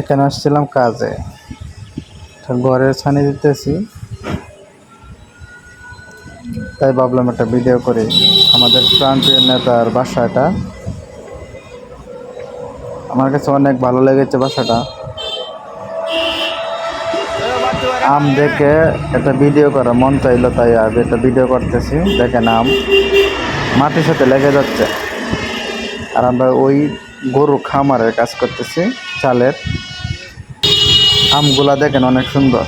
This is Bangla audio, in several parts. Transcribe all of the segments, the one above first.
এখানে আসছিলাম কাজে। ঘরের ছানি দিতেছি। তাই ভাবলাম একটা ভিডিও করি। আমাদের প্রান্তীয় নেতার বাসাটা। আমার কাছে অনেক ভালো লেগেছে বাসাটা। আম দেখে একটা ভিডিও করা মন চাইলো তাই আজ একটা ভিডিও করতেছি। দেখেন আম মাটির সাথে লেগে যাচ্ছে। আর আমরা ওই গরু খামারের কাজ করতেছি। চালের আমগুলা দেখেন অনেক সুন্দর।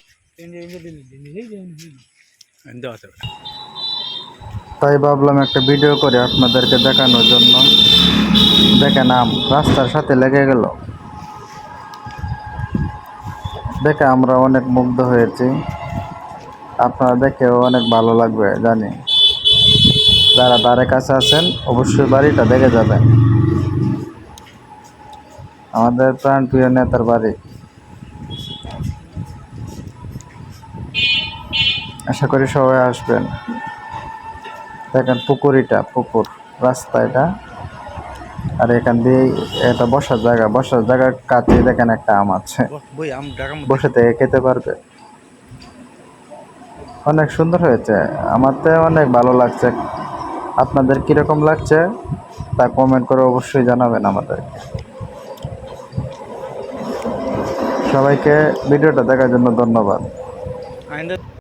তাই ভাবলাম একটা ভিডিও করে আপনাদেরকে দেখানোর জন্য। দেখেন আম, রাস্তার সাথে লেগে গেল। দেখে আমরা অনেক মুগ্ধ হয়েছি। আপনারা দেখেও অনেক ভালো লাগবে, জানি। যারা দ্বারে কাছে আছেন, অবশ্যই বাড়িটা দেখে যাবেন। আমাদের প্রাণ প্রিয় নেতার বাড়ি। আশা করি সবাই আসবেন। দেখেন পুকুরিটা পুকুর রাস্তা এটা। আর এখান দিয়ে এটা বসার জায়গা বসার জায়গার কাছে দেখেন একটা আম আছে। বসে থেকে খেতে পারবে। অনেক সুন্দর হয়েছে। আমার তো অনেক ভালো লাগছে। আপনাদের কীরকম লাগছে তা কমেন্ট করে অবশ্যই জানাবেন আমাদেরকে। সবাইকে ভিডিওটা দেখার জন্য ধন্যবাদ।